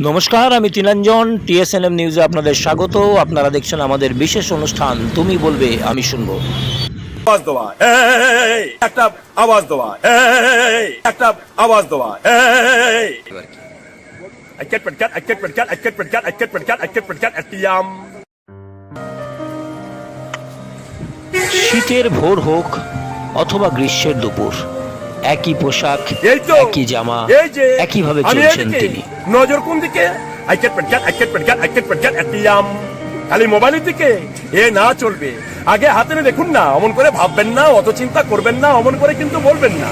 নমস্কার আমি তিনাঞ্জন টিএসএনএম নিউজে আপনাদের স্বাগত আপনারা দেখছেন আমাদের বিশেষ অনুষ্ঠান তুমি বলবে আমি শুনব আওয়াজ দেওয়া একটা আওয়াজ দেওয়া একটা আওয়াজ দেওয়া পেটকাট পেটকাট পেটকাট পেটকাট পেটকাট এটিএম শীতের ভোর হোক অথবা গ্রীষ্মের দুপুর একই পোশাক একই জামা এই যে একইভাবে চলছেন তিনি। নজর কোন দিকে? আইকেট পেটকাট আইকেট পেটকাট আইকেট পেটকাট এটিএম খালি মোবাইলের দিকে? এ না চলবে। আগে হাতে নিয়ে দেখুন না অমন করে ভাববেন না অত চিন্তা করবেন না অমন করে কিন্তু বলবেন না।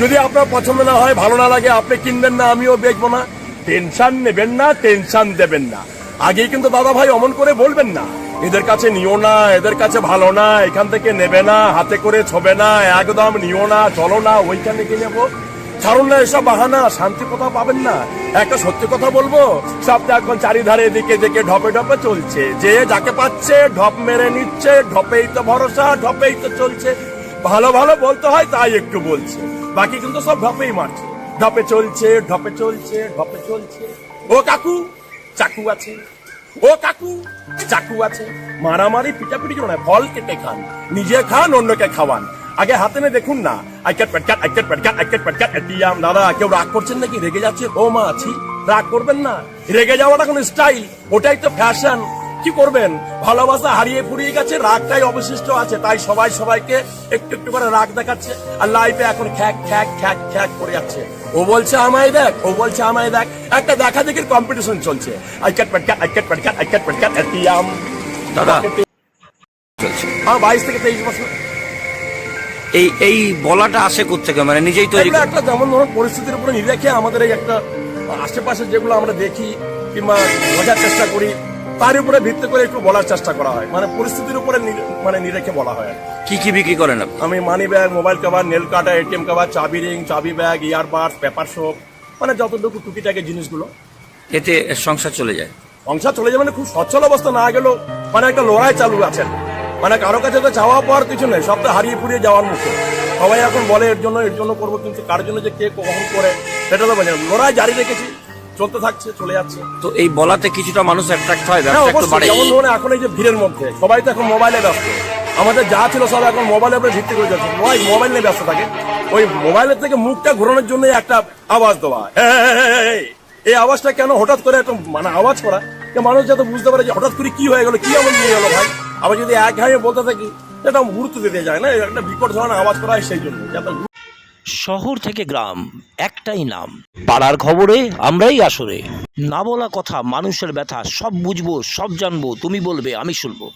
যদি আপনার পছন্দ না হয় ভালো না লাগে আপনি কিনবেন না আমিও বেচবো না। টেনশন নেবেন না টেনশন দেবেন না। আগেই কিন্তু দাদা ভাই অমন করে বলবেন না। এদের কাছে নিও না, এদের কাছে ভালো না, এখান থেকে নেবে না, হাতে করে ছবে না, একদম নিও না, চলো না, ওইখান থেকে নেব। ছাড়ুন না এসব বাহানা, শান্তি কোথাও পাবেন না। একটা সত্যি কথা বলব সব তো এখন চারিধারে এদিকে এদিকে ঢপে ঢপে চলছে। যে যাকে পাচ্ছে, ঢপ মেরে নিচ্ছে, ঢপেই তো ভরসা, ঢপেই তো চলছে। ভালো ভালো বলতে হয়, তাই একটু বলছে। বাকি কিন্তু সব ঢপেই মারছে। ঢপে চলছে ঢপে চলছে ঢপে চলছে। ও কাকু, চাকু আছে। ও কাকু চাকু আছে। মারামারি, পিটাপিটি করো না ফল কেটে খান, নিজে খান, অন্যকে খাওয়ান। আগে হাতে নিয়ে দেখুন না। আইকেট পেটকাট আইকেট পেটকাট আইকেট পেটকাট এটিএম দাদা, কেউ রাগ করছেন নাকি? রেগে যাচ্ছে? ও মা আছি রাগ করবেন না। রেগে যাওয়াটা কোনো স্টাইল ওটাই তো ফ্যাশন কি করবেন? ভালোবাসা হারিয়ে ফুরিয়ে গেছে রাগটাই অবশিষ্ট আছে তাই সবাই সবাইকে একটু একটু করে রাগ দেখাচ্ছে আর লাইফে এখন খ্যাক খ্যাক খ্যাক খ্যাক করে যাচ্ছে। ও বলছে আমায় দেখ ও বলছে আমায় দেখ একটা দেখা দেখির কম্পিটিশন চলছে। আইকেট পেটকাট আইকেট পেটকাট আইকেট পেটকাট এটিএম দাদা। আমার বাইশ থেকে তেইশ বছর। এই এই বলাটা আসে থেকে মানে নিজেই তৈরি একটা যেমন ধরুন পরিস্থিতির উপরে নিরেখে আমাদের এই একটা আশেপাশে যেগুলো আমরা দেখি কিংবা বোঝার চেষ্টা করি তার উপরে ভিত্তি করে একটু বলার চেষ্টা করা হয়। মানে পরিস্থিতির উপরে মানে নিরেখে বলা হয়। কি। কি বিক্রি করেন আপনি? আমি money bag mobile cover nail cutter ATM cover চাবি রিং চাবি ব্যাগ ইয়ারবাডস পেপার শোপ মানে যতটুকু টুকিটাকি জিনিসগুলো। এতে সংসার চলে যায়। সংসার চলে যায় মানে খুব সচ্ছল অবস্থা না গেলেও মানে একটা লড়াই চালু আছে। মানে কারও কাছে তো চাওয়া পাওয়ার কিছু নেই সব তো হারিয়ে ফুরিয়ে যাওয়ার মুখে। সবাই এখন বলে এর জন্য এর জন্য করব কিন্তু কার জন্য যে কে কখন করে সেটা তো বোঝে লড়াই জারি রেখেছি। চলতে থাকছে চলে যাচ্ছে। তো এই বলাতে কিছুটা মানুষ অ্যাট্রাক্ট হয় হ্যাঁ ব্যবসা একটু বাড়ে। যেমন ধরুন এখন এই যে ভিড়ের মধ্যে সবাই তো এখন মোবাইলে ব্যস্ত। আমাদের যা ছিল সব এখন মোবাইলের উপরে ভিত্তি করে যাচ্ছে সবাই মোবাইল নিয়ে ব্যস্ত থাকে। ওই মোবাইলের থেকে মুখটা ঘোরানোর জন্য একটা আওয়াজ দেওয়া এই, এই আওয়াজটা কেন হঠাৎ করে একটা মানে আওয়াজ করা? মানুষ যাতে বুঝতে পারে যে হঠাৎ করে কি হয়ে গেল কি এমন নিয়ে গেল ভাই? আবার যদি এক ঘায়ে বলতে থাকি এটা গুরুত্ব দিতে যায় না একটা বিকট ধরনের আওয়াজ করা হয় সেই জন্য। যাতে শহর থেকে গ্রাম একটাই নাম। পাড়ার খবরে আমরাই আসরে। না বলা কথা মানুষের ব্যথা সব বুঝব সব জানব তুমি বলবে আমি শুনব।